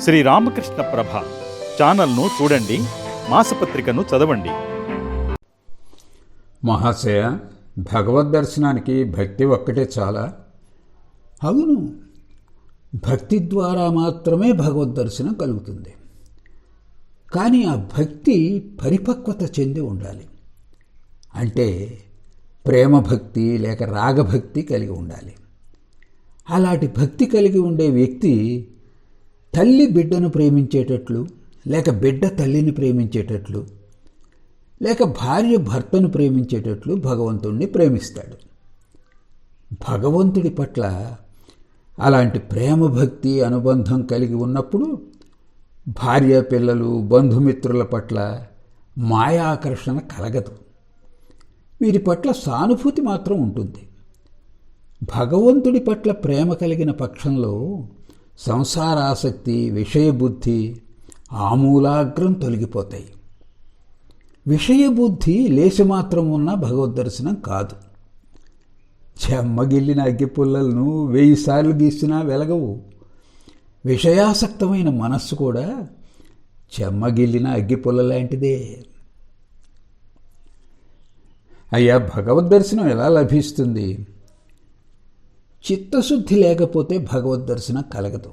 శ్రీ రామకృష్ణ ప్రభ ఛానల్ను చూడండి మాసపత్రికను చదవండి. మహాశయ భగవద్ దర్శనానికి భక్తి ఒక్కటే చాలా? అవును. భక్తి ద్వారా మాత్రమే భగవద్ దర్శనం కలుగుతుంది. కానీ ఆ భక్తి పరిపక్వత చెంది ఉండాలి. అంటే ప్రేమ భక్తి లేక రాగభక్తి కలిగి ఉండాలి. అలాంటి భక్తి కలిగి ఉండే వ్యక్తి తల్లి బిడ్డను ప్రేమించేటట్లు లేక బిడ్డ తల్లిని ప్రేమించేటట్లు లేక భార్య భర్తను ప్రేమించేటట్లు భగవంతుణ్ణి ప్రేమిస్తాడు. భగవంతుడి పట్ల అలాంటి ప్రేమ భక్తి అనుబంధం కలిగి ఉన్నప్పుడు భార్య పిల్లలు బంధుమిత్రుల పట్ల మాయాకర్షణ కలగదు. వీరి పట్ల సానుభూతి మాత్రం ఉంటుంది. భగవంతుడి పట్ల ప్రేమ కలిగిన పక్షంలో సంసారాసక్తి విషయబుద్ధి ఆమూలాగ్రం తొలగిపోతాయి. విషయబుద్ధి లేశమాత్రం ఉన్న భగవద్ దర్శనం కాదు. చెమ్మగిల్లిన అగ్గిపుల్లలను వెయ్యి సార్లు గీసినా వెలగవు. విషయాసక్తమైన మనస్సు కూడా చెమ్మగిల్లిన అగ్గిపుల్ల లాంటిదే. అయ్యా భగవద్ దర్శనం ఎలా లభిస్తుంది? చిత్తశుద్ధి లేకపోతే భగవద్ దర్శనం కలగదు.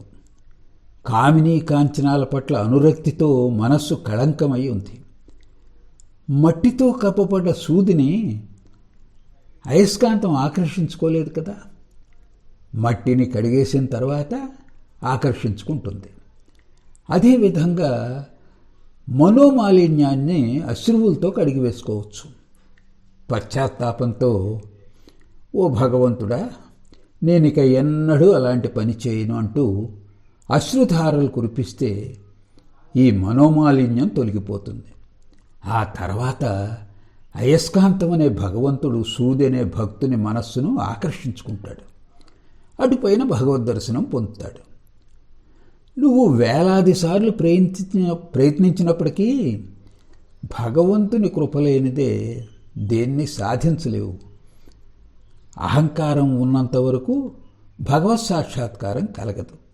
కామినీ కాంచనాల పట్ల అనురక్తితో మనస్సు కళంకమై ఉంది. మట్టితో కప్పబడ్డ సూదిని అయస్కాంతం ఆకర్షించుకోలేదు కదా. మట్టిని కడిగేసిన తర్వాత ఆకర్షించుకుంటుంది. అదేవిధంగా మనోమాలిన్యాన్ని అశ్రువులతో కడిగి వేసుకోవచ్చు పశ్చాత్తాపంతో ఓ భగవంతుడా నేనిక ఎన్నడూ అలాంటి పని చేయను అంటూ అశ్రుధారలు కురిపిస్తే ఈ మనోమాలిన్యం తొలగిపోతుంది. ఆ తర్వాత అయస్కాంతం అనే భగవంతుడు సూది అనే భక్తుని మనస్సును ఆకర్షించుకుంటాడు. అటుపైన భగవద్ దర్శనం పొందుతాడు. నువ్వు వేలాది సార్లు ప్రయత్నించిన ప్రయత్నించినప్పటికీ భగవంతుని కృపలేనిదే దేన్ని సాధించలేవు. అహంకారం ఉన్నంత వరకు భగవత్ సాక్షాత్కారం కలగదు.